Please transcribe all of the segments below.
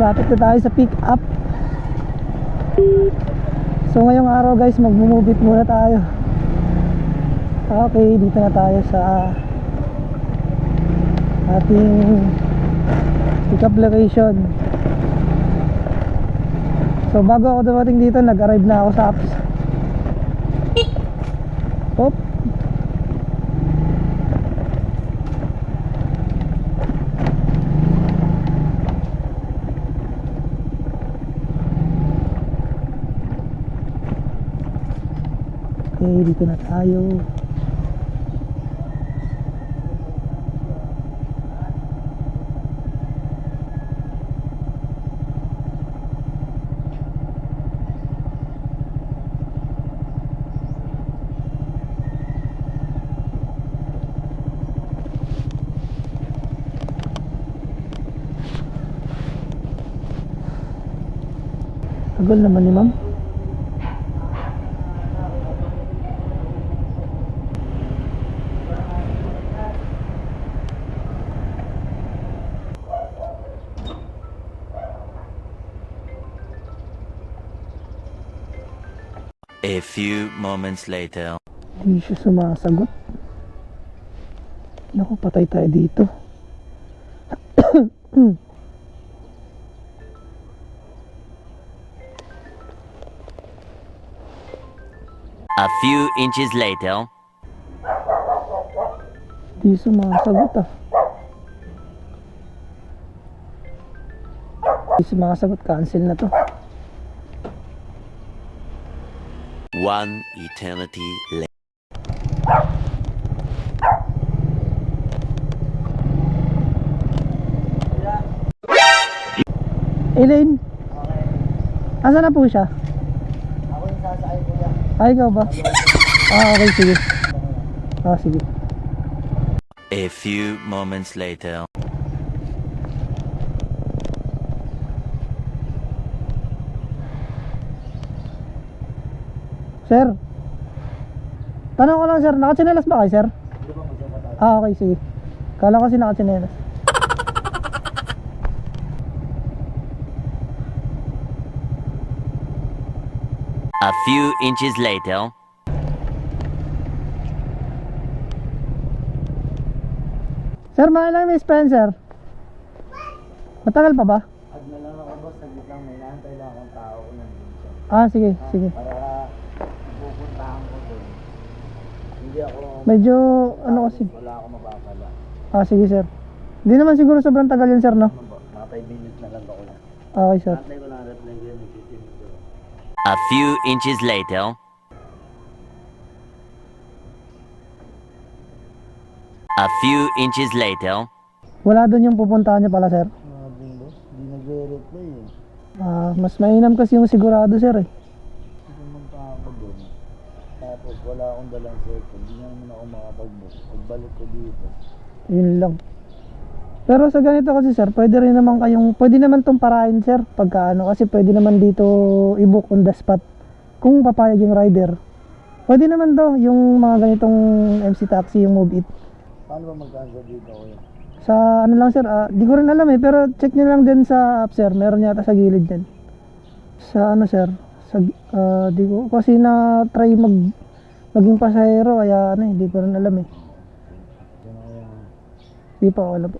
Lapit na tayo sa pick up. So ngayong araw guys, mag-move it muna tayo. Okay, dito na tayo sa ating pick up location. So bago ako dumating dito, nag-arrive na ako sa apps. Dito na tayo. Tagal naman ni ma'am. A few moments later. Hindi siya sumasagot. Naku, patay tayo dito. A few inches later. Hindi sumasagot ah. Hindi sumasagot, cancel na to. One eternity later. Elaine? Asa na po siya? Ako yung sasakay kuya. Ay, ikaw ba? Ah, okay, sige. Ah, sige. A few moments later. Sir? Tanong ko lang, sir. Nakatsinelas ba kayo, sir? Ah, okay, sige. Kala ko kasi nakatsinelas. A few inches later. Sir, mahal lang may Spencer. Matagal pa ba? Ag na lang ako boss, saglit lang may naantay lang akong tao ko nandun siya. Ah, sige, sige. Para pupuntahan ko doon. Hindi ako, Medyo, ano kasi. wala ako mababala. Ah, sige, sir. Hindi naman siguro sobrang tagal yun, sir, no? Ano ba? Mga 5 minutes na lang ako. Okay, sir. Antay ko lang reply ko yan, nagsisimip ko. A few inches later. A few inches later. Wala doon yung pupuntahan niya pala, sir. Mga boss, hindi nagre-reply eh. Ah, mas mainam kasi yung sigurado, sir, eh. Pumunta ako doon. Tapos wala akong dalang cellphone. Hindi naman ako makapag-book. Pagbalik ko dito. Yun lang. Pero sa ganito kasi, sir, pwede rin naman kayong, pwede naman tong parahin, sir, pagka ano, kasi pwede naman dito i-book on the spot. Kung papayag yung rider. Pwede naman daw yung mga ganitong MC Taxi, yung Move It. Paano ba mag-cancel dito kuya? Sa ano lang sir, ah, di ko rin alam eh, pero check nyo lang din sa app sir, meron yata sa gilid din. Sa ano sir, sa, ah, di ko, kasi na try mag, maging pasahero, kaya ano eh, di ko rin alam eh. Yan ako yung... Di pa ako alam.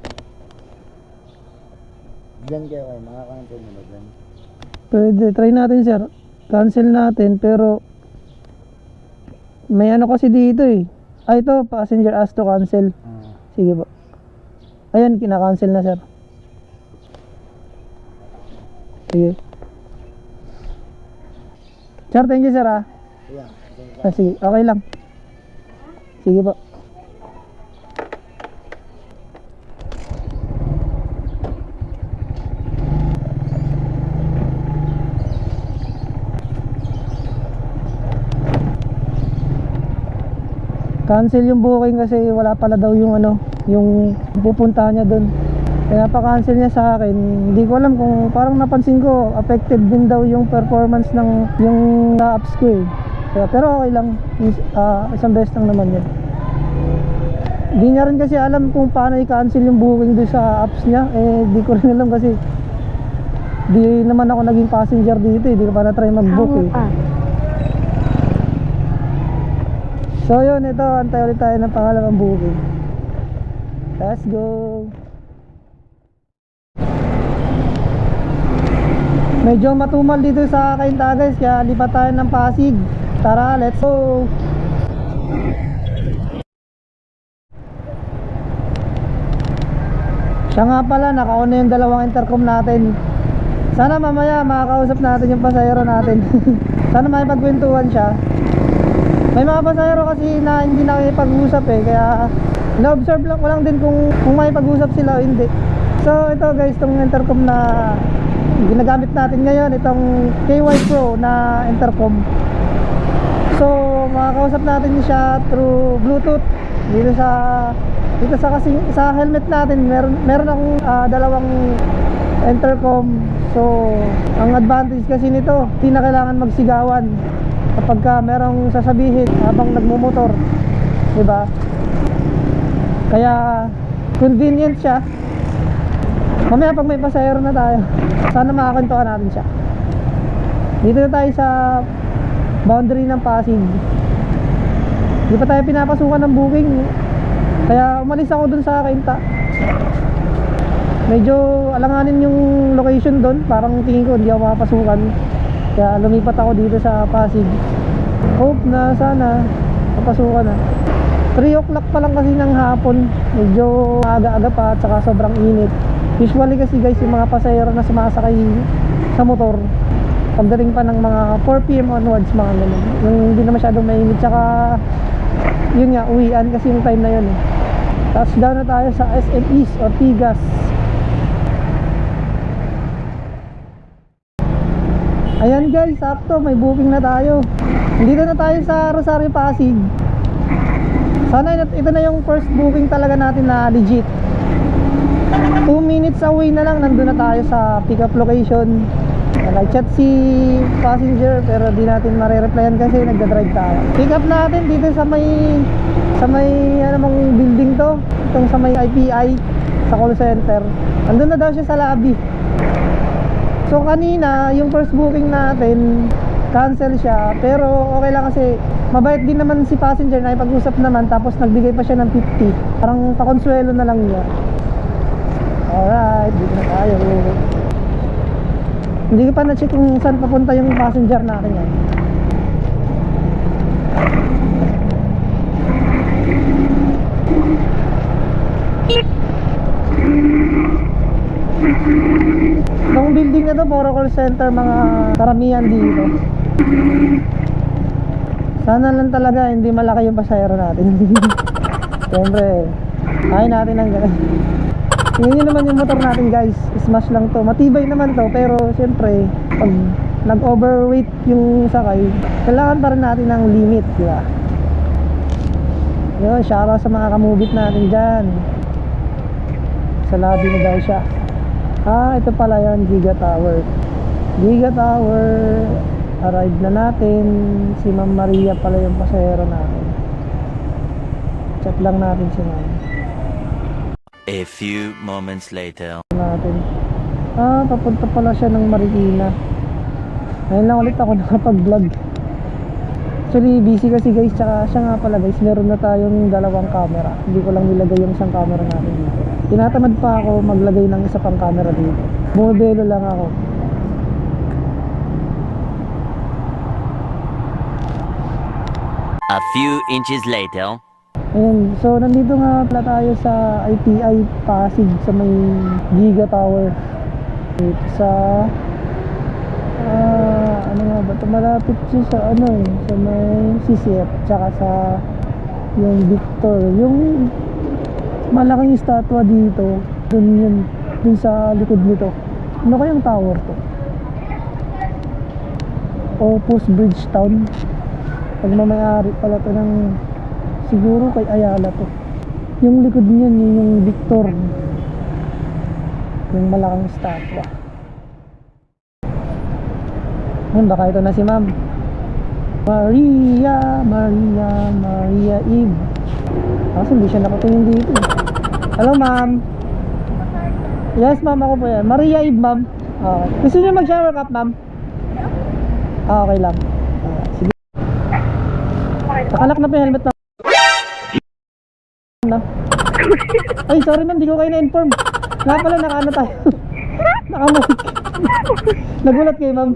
Diyan kayo kayo, makakancel mo ba dyan? Pwede, try natin sir. Cancel natin, pero may ano kasi dito eh. Ah, ito, passenger asked to cancel. Ah. Sige po. Ayan, kina-cancel na sir. Sige. Sir, thank you sir ah. Ayan. Ah, sige, okay lang. Sige po. Cancel yung booking kasi wala pala daw yung ano, yung pupuntahan niya doon. Kaya pa cancel niya sa akin. Hindi ko alam kung parang napansin ko affected din daw yung performance ng yung apps ko eh. Kaya, pero okay lang. Is- ah, isang beses lang naman yun. Hindi niya rin kasi alam kung paano i-cancel yung booking doon sa apps niya. Eh, di ko rin alam kasi Di naman ako naging passenger dito eh. Di ko pa na-try mag-book eh. So yun, ito, antay ulit tayo ng pangalawang booking. Let's go! Medyo matumal dito sa Kainta guys, kaya lipat tayo ng Pasig. Tara, let's go! Siya nga pala, nakauna yung dalawang intercom natin. Sana mamaya makakausap natin yung pasahero natin. Sana may pagkwentuhan siya. May mga pasahero kasi na hindi nakikipag-usap eh, kaya na-observe lang ko lang din kung, kung may pag-usap sila o hindi. So ito guys, itong intercom na ginagamit natin ngayon, itong KY Pro na intercom. So makakausap natin siya through Bluetooth dito sa dito sa kasi sa helmet natin meron meron akong ah, dalawang intercom. So ang advantage kasi nito, hindi na kailangan magsigawan kapag ka merong sasabihin habang nagmumotor, 'di ba? Kaya convenient siya. Mamaya pag may pasahero na tayo, sana makakwentuhan natin siya. Dito na tayo sa boundary ng Pasig. Hindi pa tayo pinapasukan ng booking. Kaya umalis ako dun sa Kainta. Medyo alanganin yung location doon. Parang tingin ko hindi ako makapasukan. Kaya lumipat ako dito sa Pasig. Hope na sana mapasukan na. 3 o'clock pa lang kasi ng hapon. Medyo aga-aga pa at saka sobrang init. Usually kasi guys yung mga pasahero na sumasakay sa motor pagdating pa ng mga 4pm onwards mga ganun. Yung hindi na masyadong mainit. Tsaka yun nga, uwian kasi yung time na yun eh. Tapos down na tayo sa SM East Ortigas. Ayan guys, sakto, may booking na tayo. Dito na tayo sa Rosario Pasig. Sana ito, na yung first booking talaga natin na legit. 2 minutes away na lang, nandun na tayo sa pick-up location. Nag-chat si passenger pero di natin mare-replyan kasi nagda-drive tayo. Pick up natin dito sa may sa may ano mong building to, itong sa may IPI sa call center. Andun na daw siya sa lobby. So kanina, yung first booking natin, cancel siya. Pero okay lang kasi mabait din naman si passenger na ipag-usap naman tapos nagbigay pa siya ng 50. Parang pakonsuelo na lang niya. Alright, dito na tayo. Hindi ko pa na-check kung saan papunta yung passenger natin yan. Itong building na to, puro call center, mga karamihan dito. Sana lang talaga hindi malaki yung pasahero natin. Siyempre, ayaw natin ang ganun. Nyo naman yung motor natin guys. Smash lang to. Matibay naman to Pero syempre Pag nag-overweight yung sakay Kailangan pa rin natin ng limit Di ba? Yun, shoutout sa mga kamubit natin dyan. Sa lobby na daw siya. Ah, ito pala yun Giga Tower. Giga Tower Arrive na natin. Si Ma'am Maria pala yung pasahero natin. Chat lang natin si Ma'am A few moments later. natin. Ah, papunta pala siya ng Marikina. Ngayon lang ulit ako nakapag-vlog. Actually, busy kasi guys, tsaka siya nga pala guys, meron na tayong dalawang camera. Hindi ko lang nilagay yung isang camera natin dito. Tinatamad pa ako maglagay ng isa pang camera dito. Bumibelo lang ako. A few inches later. Ayan, so nandito nga pala tayo sa IPI Pasig sa may Giga Tower. Dito sa ah, ano nga ba ito? Malapit siya sa ano eh, sa may CCF tsaka sa yung Victor, yung malaking estatwa dito. Dun yun, dun sa likod nito. Ano kayang tower to? Opus Bridge Town. Pagmamayari pala to ng siguro kay Ayala to. Yung likod niyan, yun yung Victor. Yung malaking statwa. Yun, baka ito na si ma'am. Maria, Maria, Maria Eve. Kasi hindi siya nakatingin dito. Hello ma'am. Yes ma'am, ako po yan. Maria Eve ma'am. Okay. Gusto niyo mag-shower cap, ma'am? Okay lang. Nakalak na po yung helmet na. Na. Ay, sorry ma'am, di ko kayo na-inform. Nga pala, nakaano tayo. Nakamay. Nagulat kayo, ma'am.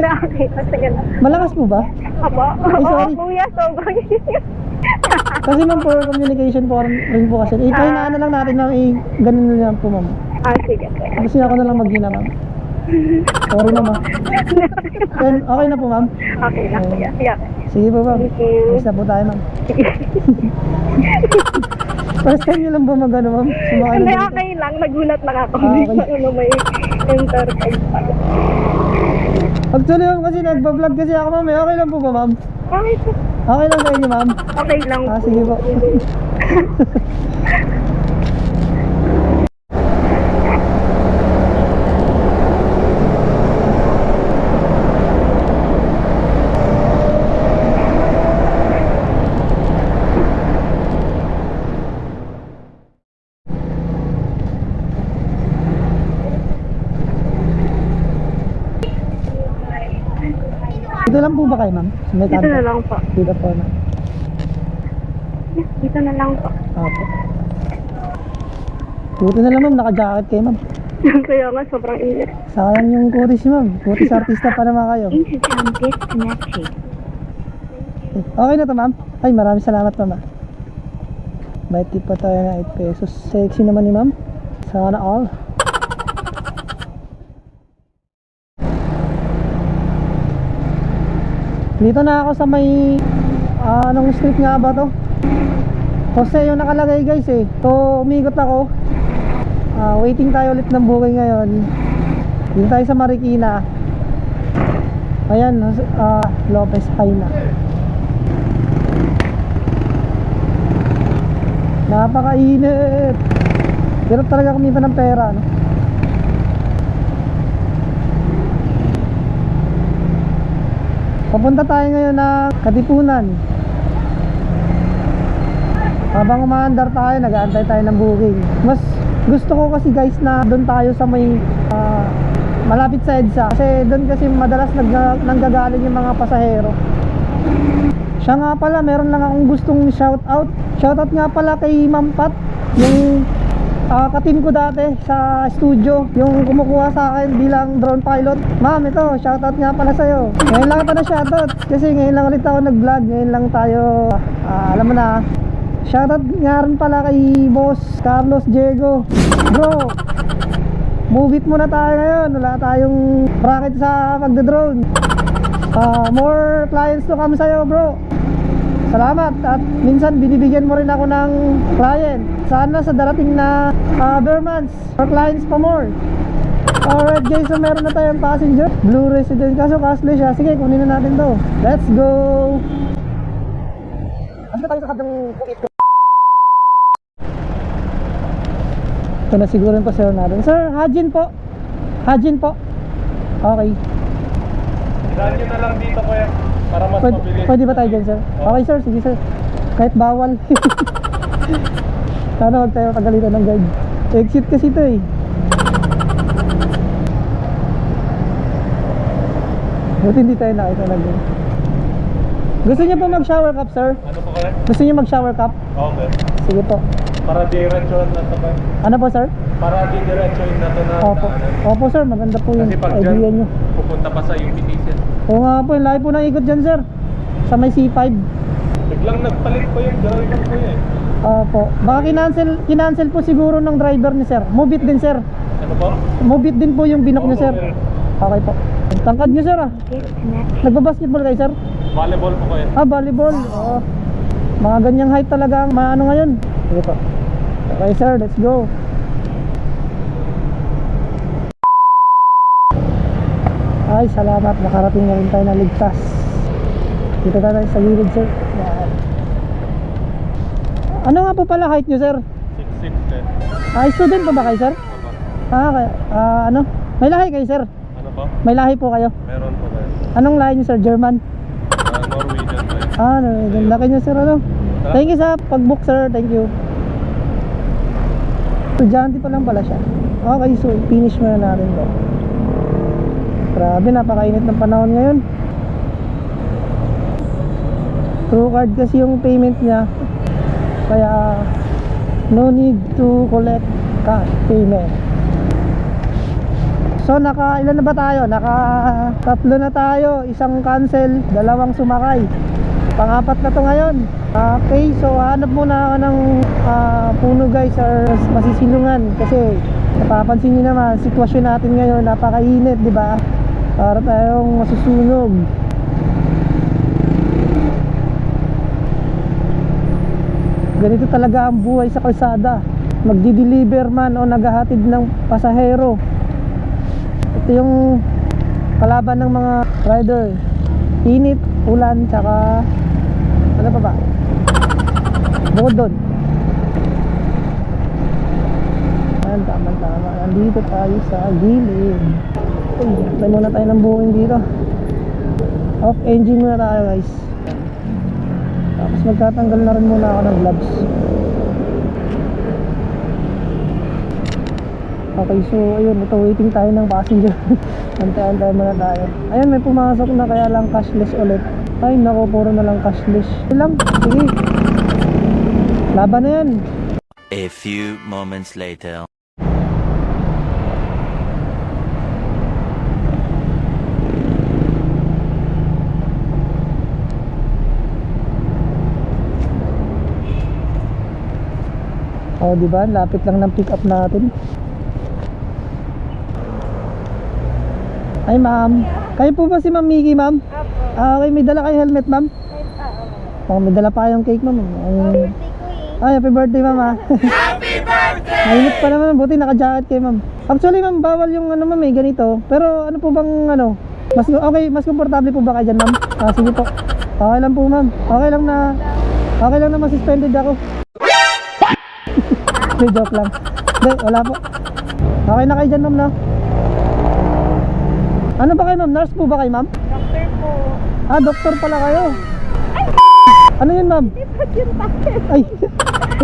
Nakakita, sige na. Malakas po ba? Apo? Ay, sorry. Oo, kuya, sobrang Kasi ma'am, for communication po rin po kasi. Eh, pahinaan na lang natin na eh, ganun na lang po, ma'am. Ah, sige. Niya ako na lang maghina, ma'am. Sorry, ma'am. ah. Then, okay na po, ma'am. Okay na, kuya. Yeah. Sige po, ma'am. Thank you. Na po tayo, ma'am. First time lang ba mag, ano, ma'am? Sumakay Hindi, na okay lang. Nagulat lang ako. Ah, okay. ano, may enterprise pala. Actually, ma'am, kasi nagpa-vlog kasi ako, ma'am. Eh, okay lang po ba, ma'am? Okay, Okay lang sa inyo, ma'am. okay lang. Ah, sige po. Dito lang po ba kayo, ma'am? Sa may Dito kanto? na lang po. Dito po, ma'am. Dito na lang po. Apo. Buti na lang ma'am, naka-jacket kayo ma'am. Kaya nga, sobrang init. Sayang yung niyo, ma'am. Kutis artista pa naman kayo. Instagram disconnected. Okay na to ma'am. Ay, maraming salamat ma'am. ah. May tip pa tayo na 8 pesos. Sexy naman ni ma'am. Sana all. Dito na ako sa may ah, anong street nga ba to? Jose yung nakalagay guys eh. So umikot ako. Ah, waiting tayo ulit ng bukay ngayon. Dito tayo sa Marikina. Ayan, ah, Lopez Haina. Napakainit. Hirap talaga kumita ng pera, no? Papunta tayo ngayon ng Katipunan. Habang umaandar tayo, nag-aantay tayo ng booking. Mas gusto ko kasi guys na doon tayo sa may ah, malapit sa EDSA. Kasi doon kasi madalas nag nanggagaling yung mga pasahero. Siya nga pala, meron lang akong gustong shout out. Shout out nga pala kay Ma'am Pat, yung ah, katim ko dati sa studio, yung kumukuha sa akin bilang drone pilot. Ma'am, ito, shout out nga pala sa'yo. Ngayon lang ito na shout out, kasi ngayon lang ulit ako nag-vlog, ngayon lang tayo, ah, alam mo na, shout out nga rin pala kay boss Carlos Diego. Bro, move it muna tayo ngayon, wala tayong bracket sa pagdodrone. Ah, more clients to come sa'yo bro Salamat. At minsan binibigyan mo rin ako ng client. Sana sa darating na uh, bare months More clients pa more. Alright guys, so meron na tayong passenger. Blue resident kaso cashless siya. Sige, kunin na natin to. Let's go! Ano tayo sa kadang bukit ko? Ito na siguro yung pasero natin. Sir, Hajin po. Hajin po. Okay. Daan nyo na lang dito kuya para mas Pwede, mabilis. pwede ba tayo dyan, sir? Okay, sir. Sige, sir. Kahit bawal. Sana huwag tayo pagalitan ng guard. Exit kasi ito eh. Buti hindi tayo nakita na guard. Gusto niyo po mag-shower cup, sir? Ano po kuya? Gusto niyo mag-shower cup? Okay. Sige po. Para diretsuhan na to kuya. Ano po, sir? Para diretsuhin na to na Opo. Opo, sir. Maganda po yung Kasi pag idea dyan, pupunta pa sa UPTC. Oo nga po, yung lahi po ng ikot dyan, sir. Sa may C5. Biglang nagpalit pa yung driver kuya eh. Opo. Baka kinancel, kinancel po siguro ng driver ni sir. Move it din, sir. Ano po? Move it din po yung binok niyo, sir. Okay po. Tangkad niyo, sir, ah. Nagbabasketball kayo, sir? Volleyball po kuya. Ah, volleyball. Oo. Mga ganyang height talaga ang maano ngayon. Sige po. Okay, sir. Let's go. Ay, salamat. Nakarating na rin tayo na ligtas. Dito na tayo sa gilid, sir. Yan. Ano nga po pala height niyo, sir? 6'6 eh. Ah, student po ba kayo, sir? Ah, kaya, ah, ano? May lahi kayo, sir? Ano po? May lahi po kayo? Meron po kuya. Anong lahi niyo, sir? German? Ah, Norwegian. Ah, no, laki niyo, sir, ano? Thank you sa pag-book, sir. Thank you. Estudyante pa lang pala siya. Okay, so finish mo na natin to. Grabe, napakainit ng panahon ngayon. True card kasi yung payment niya. Kaya no need to collect cash payment. So naka ilan na ba tayo? Naka tatlo na tayo, isang cancel, dalawang sumakay. Pangapat na to ngayon. Okay, so hanap muna ako ng ah, puno guys or masisilungan kasi napapansin niyo naman sitwasyon natin ngayon napakainit, di ba? Para tayong masusunog. Ganito talaga ang buhay sa kalsada. Magdi-deliver man o naghahatid ng pasahero. Ito yung kalaban ng mga rider. Init, ulan, tsaka ano pa ba? Bukod doon. Ayan, tama, tama. Nandito tayo sa gilid. Uy, try muna tayo ng buhing dito. Off engine muna tayo guys. Tapos magtatanggal na rin muna ako ng gloves. Okay, so ayun, ito waiting tayo ng passenger. Antay-antay muna tayo. Ayun, may pumasok na kaya lang cashless ulit. Ay, nako, puro na lang cashless. Sige lang, sige. Laban na yan. A few moments later. Oh, di ba? Lapit lang ng pick up natin. Ay, ma'am. Kayo po ba si Ma'am Miki, ma'am? Ah, okay, may dala kayo helmet, ma'am? Oh, may dala pa kayong cake, ma'am. Ay, ay, happy birthday, ma'am, ah. Happy birthday! Mainit pa naman, buti naka-jacket kayo, ma'am. Actually, ma'am, bawal yung ano, ma'am, eh, ganito. Pero ano po bang, ano, mas, okay, mas komportable po ba kayo dyan, ma'am? Ah, sige po. Okay lang po, ma'am. Okay lang na, okay lang na masuspended ako. Joke lang. Hindi, wala po. Okay na kayo dyan, ma'am, na? Ano ba kayo, ma'am? Nurse po ba kayo, ma'am? Doctor po. Ah, doktor pala kayo. Ano yun, ma'am? Ay,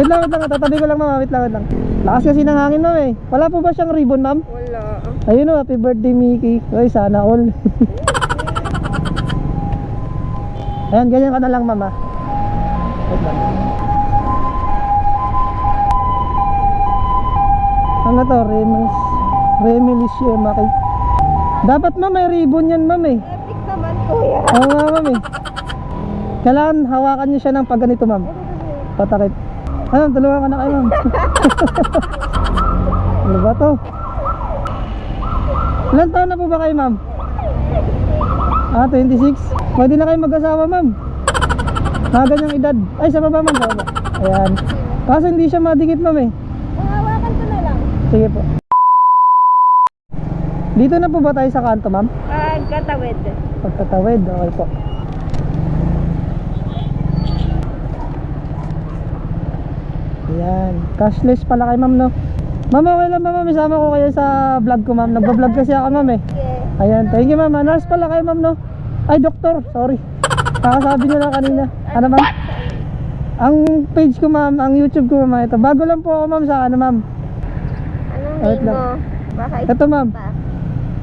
wait lang, wait lang. Tatabi ko lang, ma'am. Wait lang, wait lang. Lakas kasi ng hangin, ma'am, eh. Wala po ba siyang ribbon, ma'am? Wala. Ayun, oh, happy birthday, Mickey. Uy, sana all. Ayan, ganyan ka na lang, ma'am, ah. Wait lang. Ano to? Remis. Remilis yun, Maki. Dapat, ma'am, may ribbon yan, ma'am, eh. Epic naman, kuya. Oo nga, ma'am, eh. Kailangan hawakan niyo siya ng pag ganito, ma'am. Patakip. Ano, tulungan ka na kayo, ma'am. ano ba to? Ilan taon na po ba kayo, ma'am? Ah, 26? Pwede na kayo mag-asawa, ma'am. Mga ganyang edad. Ay, sa baba, ma'am. Ayan. Kaso hindi siya madikit, ma'am, eh. Hawakan ko na lang. Sige po. Dito na po ba tayo sa kanto, ma'am? Ah, katawid. Pagtatawid, okay po. Ayan. Cashless pala kay ma'am, no? Ma'am, okay lang ba, ma'am? Isama ko kayo sa vlog ko, ma'am. Nagbablog kasi ako, ma'am, eh. Okay. Ayan. Thank you, ma'am. Ah, Nurse pala kayo, ma'am, no? Ay, doktor. Sorry. Kakasabi nyo lang kanina. Ano, ma'am? Ang page ko, ma'am, ang YouTube ko, ma'am, ito. Bago lang po ako, ma'am, sa ano, ma'am. Wait lang. Baka Ito, ma'am. pa.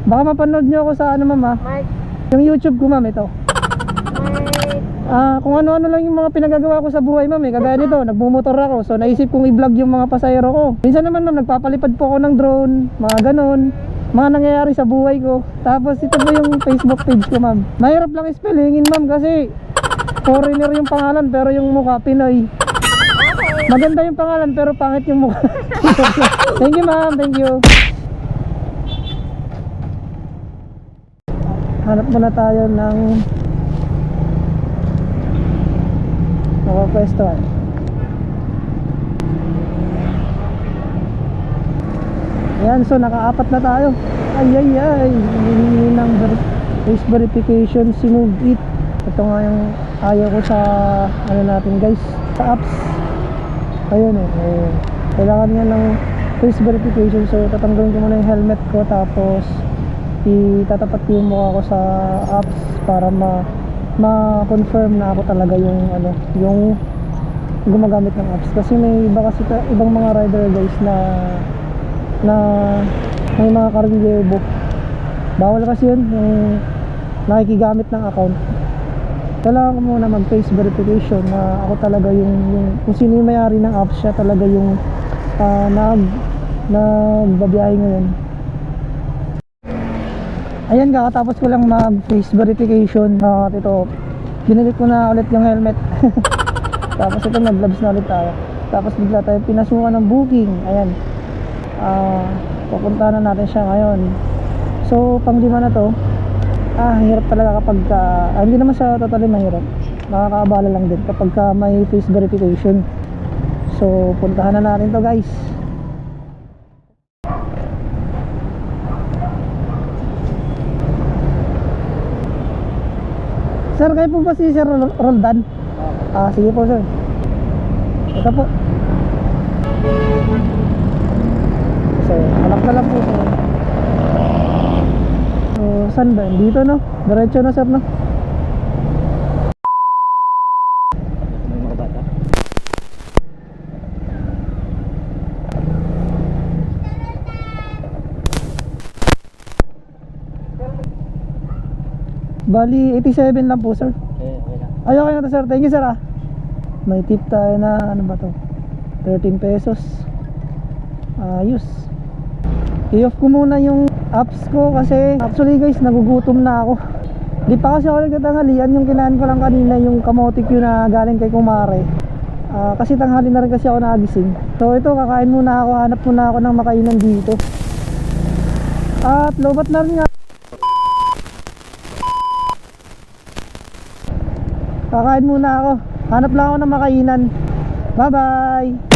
Baka mapanood nyo ako sa ano, ma'am, ah. Mark. Yung YouTube ko, ma'am, ito. Mark. Ah, kung ano-ano lang yung mga pinagagawa ko sa buhay, ma'am, eh. Kagaya nito, nagmumotor ako. So, naisip kong i-vlog yung mga pasahero ko. Minsan naman, ma'am, nagpapalipad po ako ng drone, mga ganon. Mga nangyayari sa buhay ko. Tapos, ito po yung Facebook page ko, ma'am. Mahirap lang spellingin, ma'am, kasi foreigner yung pangalan, pero yung mukha, Pinoy. Maganda yung pangalan, pero pangit yung mukha. thank you, ma'am. Thank you. Hanap muna tayo ng nakapwestuhan. Ayan, so nakaapat na tayo. Ay, ay, ay. Hinihingi ng face verification si Move It. Ito nga yung ayaw ko sa, ano natin guys, sa apps. Ayun eh. eh kailangan nga ng face verification. So, tatanggalin ko muna yung helmet ko. Tapos, itatapat ko yung mukha ko sa apps para ma ma-confirm na ako talaga yung ano, yung gumagamit ng apps kasi may iba kasi ta- ibang mga rider guys na na may mga karelyebo Bawal kasi yun, yung nakikigamit ng account. Kailangan ko muna mag-face verification na ako talaga yung, yung kung sino yung may-ari ng app, siya talaga yung ah, nag, nagbabiyahe ngayon. Ayan kakatapos ko lang mag-face verification. Ah, ito, binilit ko na ulit yung helmet. Tapos ito, nag-gloves na ulit tayo. Tapos bigla tayo pinasukan ng booking. Ayan. Ah, pupunta na natin siya ngayon. So, pang lima na to. Ah, hirap talaga kapag ka, ah, hindi naman siya totally mahirap. Nakakaabala lang din kapag ka may face verification. So, puntahan na natin to guys. Sir, kayo po ba si Sir Rol- Roldan? Ah, sige po sir. Ito po. So, anak na lang po sir. Saan ba? Dito no? Diretso na sir no? Bali, 87 lang po sir. Eh, okay lang. Ay, okay na to sir. Thank you sir ah. May tip tayo na ano ba to? 13 pesos. Ayos. I-off ko muna yung apps ko kasi actually guys, nagugutom na ako. Di pa kasi ako nagtatanghalian yung kinain ko lang kanina yung kamote Q na galing kay Kumare. Ah, kasi tanghali na rin kasi ako nagising. So ito, kakain muna ako, hanap muna ako ng makainan dito. At lobat na rin nga. Kakain muna ako. Hanap lang ako ng makainan. Bye-bye!